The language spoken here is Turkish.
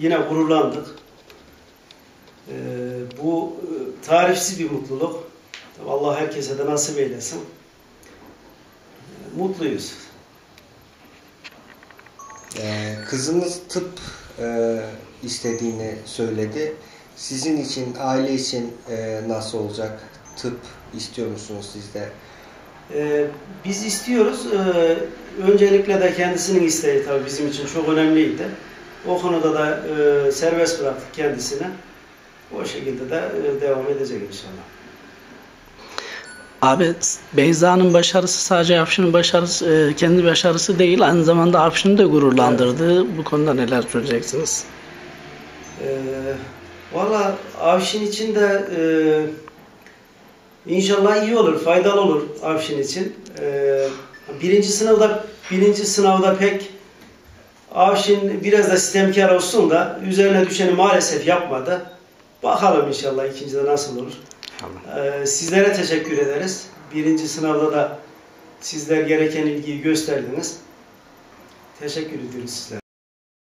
yine gururlandık. Ee, bu e, tarifsiz bir mutluluk. Allah herkese de nasip eylesin. Ee, Mutluyuz. Ee, kızınız tıp e, istediğini söyledi. Sizin için, aile için e, nasıl olacak? Tıp istiyor musunuz siz de? Ee, biz istiyoruz. Ee, öncelikle de kendisinin isteği tabii bizim için çok önemliydi. O konuda da e, serbest bıraktık kendisine. O şekilde de e, devam edecek inşallah. Abi Beyza'nın başarısı sadece Afşin'in başarısı, e, kendi başarısı değil aynı zamanda Afşin'i de gururlandırdı. Bu konuda neler söyleyeceksiniz? Ee, Valla Avşin için de e, inşallah iyi olur, faydalı olur Avşin için. Ee, birinci sınavda birinci sınavda pek Avşin biraz da sistemkar olsun da üzerine düşeni maalesef yapmadı. Bakalım inşallah ikincide nasıl olur. Ee, sizlere teşekkür ederiz. Birinci sınavda da sizler gereken ilgiyi gösterdiniz. Teşekkür ediyoruz sizlere.